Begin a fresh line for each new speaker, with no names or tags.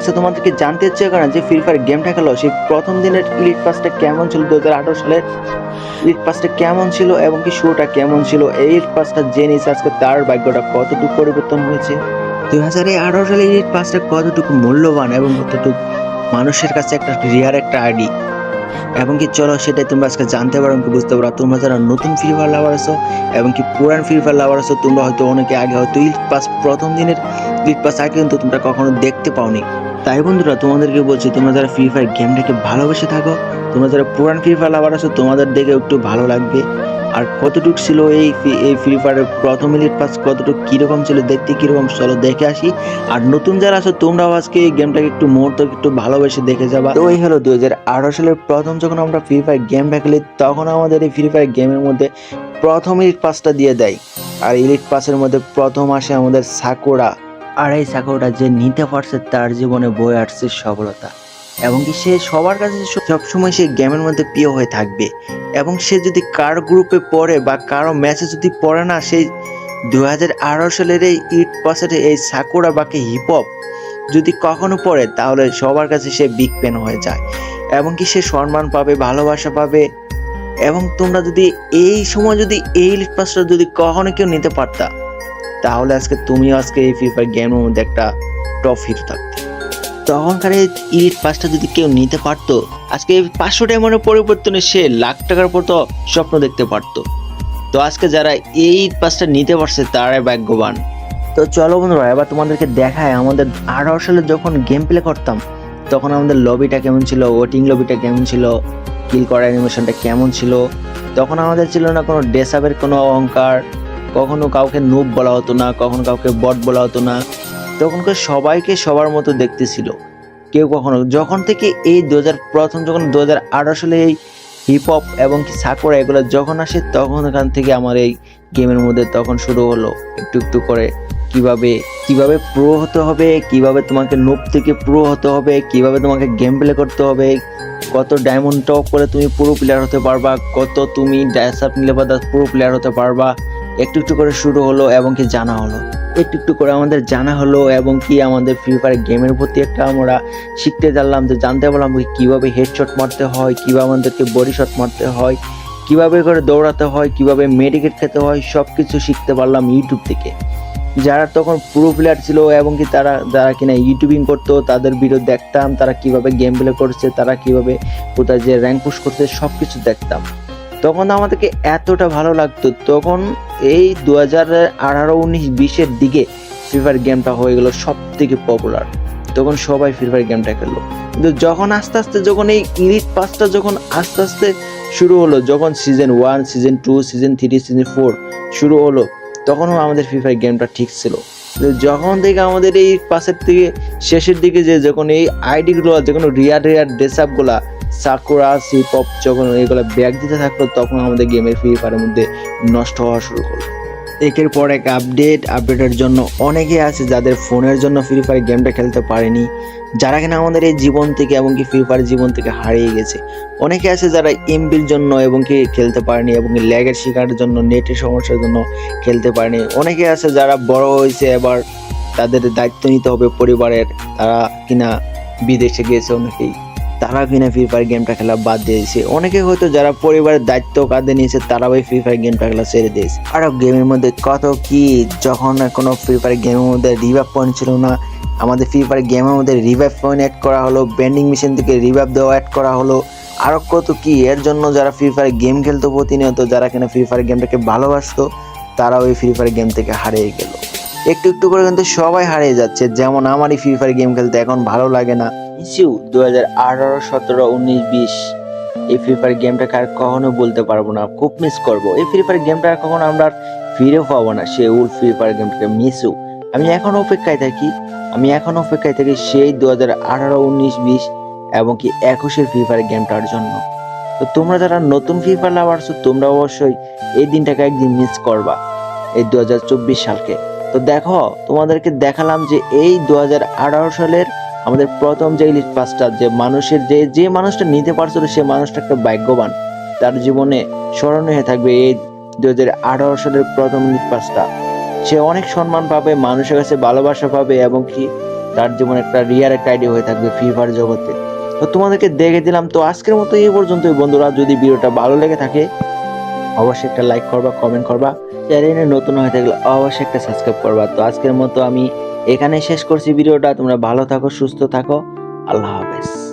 আচ্ছা তোমাদেরকে জানতে ইচ্ছে করে যে ফ্রি ফায়ার গেমটা খেলো? সেই প্রথম দিনের ইলিট পাসটা কেমন ছিল? দু হাজার আঠারো সালের ইলিট পাসটা কেমন ছিল এবং কি শোটা কেমন ছিল? এই ইলিট পাসটা জেনিস আজকে তার ভাগ্যটা কতটুকু পরিবর্তন হয়েছে? দু হাজার আঠারো সালে ইলিট পাসটা কতটুকু মূল্যবান এবং কতটুকু মানুষের কাছে একটা রিয়ার একটা আইডি এবং কি চলো সেটাই তোমরা আজকে জানতে পারো কি বুঝতে পারো। তোমরা যারা নতুন ফ্রি ফায়ার লাভার আছো এবং কি পুরান ফ্রি ফায়ার লাভার আছো, তোমরা হয়তো অনেকে আগে হয়তো ইলিট পাস প্রথম দিনের ইলিট পাস আগে কিন্তু তোমরা কখনো দেখতে পাওনি। তাই বন্ধুরা, তোমাদেরকে বলছি, তোমরা যারা ফ্রি ফায়ার গেমটাকে ভালোবেসে থাকো, তোমরা যারা পুরান ফ্রি ফায়ার লাভার আছো, তোমাদের দেখে একটু ভালো লাগবে। আর কতটুক ছিল এই এই ফ্রি ফায়ারের প্রথম ইলিট পাস কতটুক কীরকম ছিল, দেখতে কীরকম, চলো দেখে আসি। আর নতুন যারা আছো, তোমরাও আজকে এই গেমটাকে একটু মুহূর্ত একটু ভালোবেসে দেখে যাবা। তো এই হলো দু হাজার আঠারো সালের প্রথম যখন আমরা ফ্রি ফায়ার গেমটা খেলি, তখন আমাদের এই ফ্রি ফায়ার গেমের মধ্যে প্রথম ইলিট পাসটা দিয়ে দেয়। আর ইলিট পাসের মধ্যে প্রথম আসে আমাদের সাকুরা আর এই যে নিতে পারছে তার জীবনে বয়ে আসছে সফলতা। এবং কি সে সবার কাছে সবসময় সে গেমের মধ্যে প্রিয় হয়ে থাকবে। এবং সে যদি কার গ্রুপে পড়ে বা কারও ম্যাচে যদি পড়ে না, সেই দু হাজার আঠারো সালের এই ইট পাসের এই সাকুরা বাকি হিপহপ যদি কখনো পড়ে, তাহলে সবার কাছে সে বিগ পেন হয়ে যায়। এবং কি সে সম্মান পাবে, ভালোবাসা পাবে। এবং তোমরা যদি এই সময় যদি এই লিট পাসটা যদি কখনো কেউ নিতে পারতা তাহলে আজকে তুমিও আজকে এই ফ্রি ফায়ার গেমের মধ্যে একটা টপ হিরো থাকতে। তখনকার ইলিট পাসটা যদি কেউ নিতে পারতো, আজকে এই পাঁচশো ডায়মন্ডের পরিবর্তনে সে লাখ টাকার মতো স্বপ্ন দেখতে পারতো। তো আজকে যারা এই পাসটা নিতে পারছে, তারাই ভাগ্যবান। তো চলো বন্ধুরা, এবার তোমাদেরকে দেখায় আমাদের আঠারো সালে যখন গেম প্লে করতাম, তখন আমাদের লবিটা কেমন ছিল ওটিং লবিটা কেমন ছিল কিল করার অ্যানিমেশনটা কেমন ছিল, তখন আমাদের ছিল না কোনো ডেসাবের কোনো অহংকার কখনো কাউকে নুব বলা হতো না, কখনো কাউকে বট বলা হতো না। তখনকার সবাইকে সবার মতো দেখতেছিল। কেউ কখনো, যখন থেকে এই দু হাজার প্রথম যখন দু হাজার আঠারো সালে এই হিপ হপ এবং কি সাকুরা এগুলো যখন আসে, তখন এখান থেকে আমার এই গেমের মধ্যে তখন শুরু হলো। একটু একটু করে কীভাবে কীভাবে প্রো হতে হবে, কীভাবে তোমাকে নোপ থেকে প্রো হতে হবে, কীভাবে তোমাকে গেম প্লে করতে হবে, কত ডায়মন্ড টপ করে তুমি পুরো প্লেয়ার হতে পারবা, কত তুমি ড্যাশ আপ নিলে বা পুরো প্লেয়ার হতে পারবা একটু একটু করে শুরু হলো এবং কি জানা হলো। একটু একটু করে আমাদের জানা হলো এবং কি আমাদের ফ্রি ফায়ার গেমের প্রতি একটা আমরা শিখতে জানলাম যে জানতে পারলাম কীভাবে হেডশট মারতে হয়, কীভাবে আমাদেরকে বডি শট মারতে হয়, কীভাবে করে দৌড়াতে হয়, কীভাবে মেডিকেট খেতে হয় সব কিছু শিখতে পারলাম ইউটিউব থেকে। যারা তখন পুরো প্লেয়ার ছিল এবং কি তারা, যারা কিনা ইউটিউবিং করতো, তাদের ভিডিও দেখতাম, তারা কীভাবে গেম প্লে করছে, তারা কীভাবে কোথায় যে র্যাঙ্ক পুশ করছে সব কিছু দেখতাম। তখন আমাদেরকে এতটা ভালো লাগতো, তখন এই দু হাজার আঠারো উনিশ বিশের দিকে ফ্রি ফায়ার গেমটা হয়ে গেল সব থেকে পপুলার তখন সবাই ফ্রি ফায়ার গেমটা খেললো। কিন্তু যখন আস্তে আস্তে যখন এই ইলিট পাসটা যখন আস্তে আস্তে শুরু হলো, যখন season one season two season three season four শুরু হলো, তখনও আমাদের ফ্রি ফায়ার গেমটা ঠিক ছিল। যখন থেকে আমাদের এই পাশের থেকে শেষের দিকে যে যখন এই আইডিগুলো যখন রিয়ার রিয়ার ড্রেস আপগুলা সাকুরা সিপপ যখন এগুলো ব্যাগ দিতে থাকল, তখন আমাদের গেমের ফ্রি ফায়ারের মধ্যে নষ্ট হওয়া শুরু করল। একের পর এক আপডেট আপডেটের জন্য অনেকে আছে যাদের ফোনের জন্য ফ্রি ফায়ার গেমটা খেলতে পারেনি, যারা কিনা আমাদের এই জীবন থেকে এবং কি ফ্রি ফায়ার জীবন থেকে হারিয়ে গেছে। অনেকে আছে যারা এমবির জন্য এবং কি খেলতে পারেনি এবং ল্যাগের শিকারের জন্য নেটের সমস্যার জন্য খেলতে পারেনি। অনেকে আছে যারা বড় হয়েছে, এবার তাদের দায়িত্ব নিতে হবে পরিবারের, তারা কিনা বিদেশে গিয়েছে অনেকেই। তারা কিনা ফ্রি ফায়ার গেমটা খেলা বাদ দিয়েছে অনেকে হয়তো যারা পরিবারের দায়িত্ব কাঁধে নিয়েছে, তারাও এই ফ্রি ফায়ার গেমটা খেলা ছেড়ে দিয়েছে। আরও গেমের মধ্যে কত কি, যখন কোনো ফ্রি ফায়ার গেমের মধ্যে রিভাইভ পয়েন্ট ছিল না, আমাদের ফ্রি ফায়ার গেমের মধ্যে রিভাইভ পয়েন্ট অ্যাড করা হলো বেন্ডিং মেশিন থেকে রিভাইভ দেওয়া অ্যাড করা হলো আরও কত কি, এর জন্য যারা ফ্রি ফায়ার গেম খেলতো প্রতিনিয়ত, যারা কিনা ফ্রি ফায়ার গেমটাকে ভালোবাসতো, তারাও এই ফ্রি ফায়ার গেম থেকে হারিয়ে গেল। একটু একটু করে কিন্তু সবাই হারিয়ে যাচ্ছে। যেমন আমারই ফ্রি ফায়ার গেম খেলতে এখন ভালো লাগে না। ইস্যু দু হাজার আঠারো, সতেরো, উনিশ, বিশ। এই ফ্রি ফায়ার গেমটাকে আর কখনো বলতে পারব না। খুব মিস করব। এই ফ্রি ফায়ার গেমটা আর কখনো আমরা ফিরেও পাবো না। সে উল ফ্রি ফায়ার গেমটাকে মিসও আমি এখন অপেক্ষায় থাকি। আমি এখন অপেক্ষায় থাকি সেই দু হাজার আঠারো, উনিশ, বিশ এবং কি একুশের ফ্রি ফায়ার গেমটার জন্য। তো তোমরা যারা নতুন ফ্রি ফায়ার লাভার আছো তোমরা অবশ্যই এই দিনটাকে একদিন মিস করবা। এই দু হাজার চব্বিশ সালকে। তো দেখো, তোমাদেরকে দেখালাম যে এই দু হাজার আঠারো সালের আমাদের প্রথম যে ইলিশ মাছটা যে মানুষের যে যে মানুষটা নিতে পারছিল, সে মানুষটা একটা ভাগ্যবান। তার জীবনে স্মরণীয় হয়ে থাকবে এই দু হাজার আঠারো সালের প্রথম ইলিশ মাছটা সে অনেক সম্মান পাবে, মানুষের কাছে ভালোবাসা পাবে এবং কি তার জীবনে একটা রিয়ার একটা আইডিয়া হয়ে থাকবে ফ্রি ফায়ার জগতে। তো তোমাদেরকে দেখে দিলাম, তো আজকের মতো এই পর্যন্তই বন্ধুরা। যদি ভিডিওটা ভালো লেগে থাকে, অবশ্যই একটা লাইক করবা কমেন্ট করবা। চ্যানেলে নতুন হয়ে থাকলে অবশ্যই একটা সাবস্ক্রাইব করবা। তো আজকের মতো আমি এখানে শেষ করছি ভিডিওটা। তোমরা ভালো থাকো সুস্থ থাকো। আল্লাহ হাফেজ।